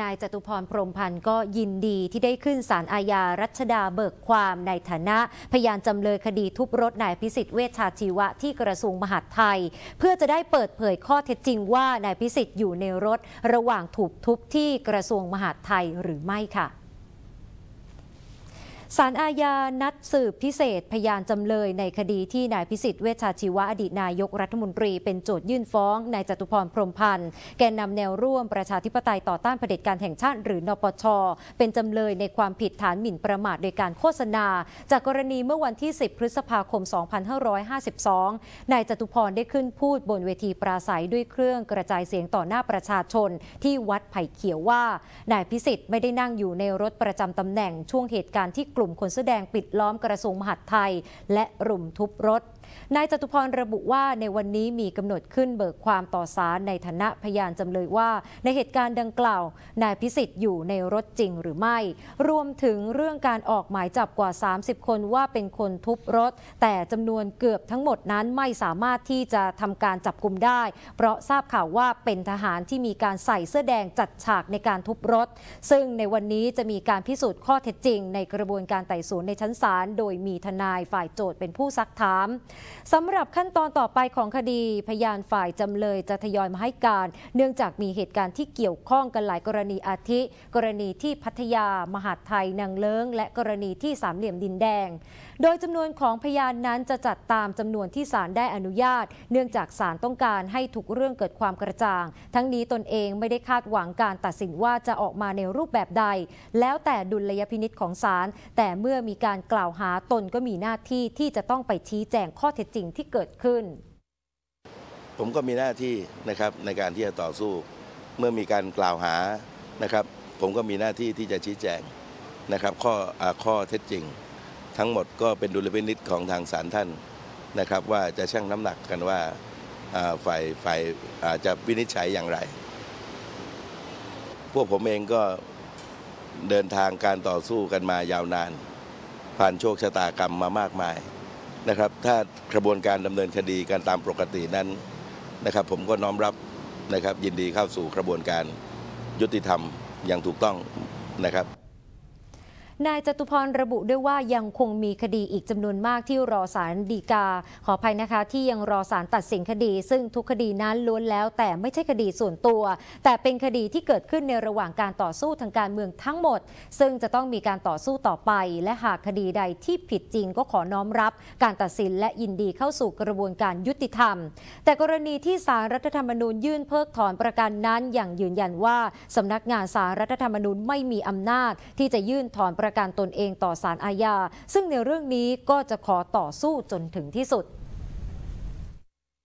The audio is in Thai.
นายจตุพรพรมพันธ์ก็ยินดีที่ได้ขึ้นศาลอาญารัชดาเบิกความในฐานะ พยานจำเลยคดีทุบรถนายพิสิทธิ์เวชชาชีวะที่กระทรวงมหาดไทย เพื่อจะได้เปิดเผยข้อเท็จจริงว่านายพิสิทธิ์อยู่ในรถ ระหว่างถูกทุบที่กระทรวงมหาดไทยหรือไม่ค่ะ ศาลอาญานัดสืบพิเศษ พยานจำเลยในคดีที่นายพิสิทธิ์เวชชาชีวะอดีตนายกรัฐมนตรีเป็นโจทยื่นฟ้องนายจตุพรพรมพันธ์แกนนำแนวร่วมประชาธิปไตยต่อต้านเผด็จการแห่งชาติหรือนปช เป็นจำเลยในความผิดฐานหมิ่นประมาทโดยการโฆษณา จากกรณีเมื่อวันที่ 10 พฤษภาคม 2552 นายจตุพรได้ขึ้นพูดบนเวทีปราศัยด้วยเครื่องกระจายเสียงต่อหน้าประชาชน ที่วัดไผ่เขียวว่านายพิสิทธิ์ไม่ได้นั่งอยู่ในรถประจำตำแหน่งช่วงเหตุการณ์ที่กลุ่มคนเสื้อแดงปิดล้อมกระทรวงมหาดไทย และรุมทุบรถ นายจตุพรระบุว่าในวันนี้มีกำหนดขึ้นเบิกความต่อศาลในฐานะพยานจำเลยว่า ในเหตุการณ์ดังกล่าว นายพิสิทธิ์อยู่ในรถจริงหรือไม่ รวมถึงเรื่องการออกหมายจับกว่า 30 คนว่าเป็นคนทุบรถ แต่จำนวนเกือบทั้งหมดนั้นไม่สามารถที่จะทำการจับกลุมได้ เพราะทราบข่าวว่าเป็นทหารที่มีการใส่เสื้อแดงจัดฉากในการทุบรถ ซึ่งในวันนี้จะมีการพิสูจน์ข้อเท็จจริง ในกระบวนการไต่สวนในชั้นศาลโดยมีทนายฝ่ายโจทย์เป็นผู้ซักถามสำหรับขั้นตอนต่อไปของคดี พยานฝ่ายจำเลยจะทยอยมาให้การ เนื่องจากมีเหตุการณ์ที่เกี่ยวข้องกันหลายกรณีอาทิ กรณีที่พัทยามหาดไทยนางเลิ้ง และกรณีที่สามเหลี่ยมดินแดง โดยจำนวนของพยานนั้นจะจัดตามจำนวนที่ศาลได้อนุญาต เนื่องจากศาลต้องการให้ทุกเรื่องเกิดความกระจ่าง ทั้งนี้ตนเองไม่ได้คาดหวังการตัดสินว่าจะออกมาในรูปแบบใด แล้วแต่ดุลยพินิษของศาลแต่เมื่อมีการกล่าวหาตนก็มีหน้าที่ที่จะต้องไปชี้แจงข้อข้อเท็จจริงที่เกิดขึ้น ผมก็มีหน้าที่นะครับในการที่จะต่อสู้เมื่อมีการกล่าวหานะครับ ผมก็มีหน้าที่ที่จะชี้แจงนะครับ ข้ออาข้อเท็จจริง ทั้งหมดก็เป็นดุลพินิษของทางศาลท่านนะครับ ว่าจะชั่งน้ำหนักกันว่าฝ่ายฝ่ายอ่าจะวินิจฉัยอย่างไร พวกผมเองก็เดินทางการต่อสู้กันมายาวนาน ผ่านโชคชะตากรรมมามากมาย นะครับ ถ้ากระบวนการดำเนินคดีการตามปกตินั้นนะครับ ผมก็น้อมรับนะครับยินดีเข้าสู่กระบวนการยุติธรรมอย่างถูกต้องนะครับ นายจตุพรระบุด้วยว่ายังคงมีคดีอีกจำนวนมากที่รอศาลฎีกา ขออภัยนะคะ ที่ยังรอศาลตัดสินคดี ซึ่งทุกคดีนั้นล้วนแล้วแต่ไม่ใช่คดีส่วนตัว แต่เป็นคดีที่เกิดขึ้นในระหว่างการต่อสู้ทางการเมืองทั้งหมด ซึ่งจะต้องมีการต่อสู้ต่อไป และหากคดีใดที่ผิดจริงก็ขอน้อมรับ การตัดสินและยินดีเข้าสู่กระบวนการยุติธรรม แต่กรณีที่ศาลรัฐธรรมนูญยื่นเพิกถอนประกันนั้นอย่างยืนยันว่าสำนักงานศาลรัฐธรรมนูญไม่มีอำนาจที่จะยื่นถอนประประกันตนเองต่อศาลอาญาซึ่งในเรื่องนี้ก็จะขอต่อสู้จนถึงที่สุด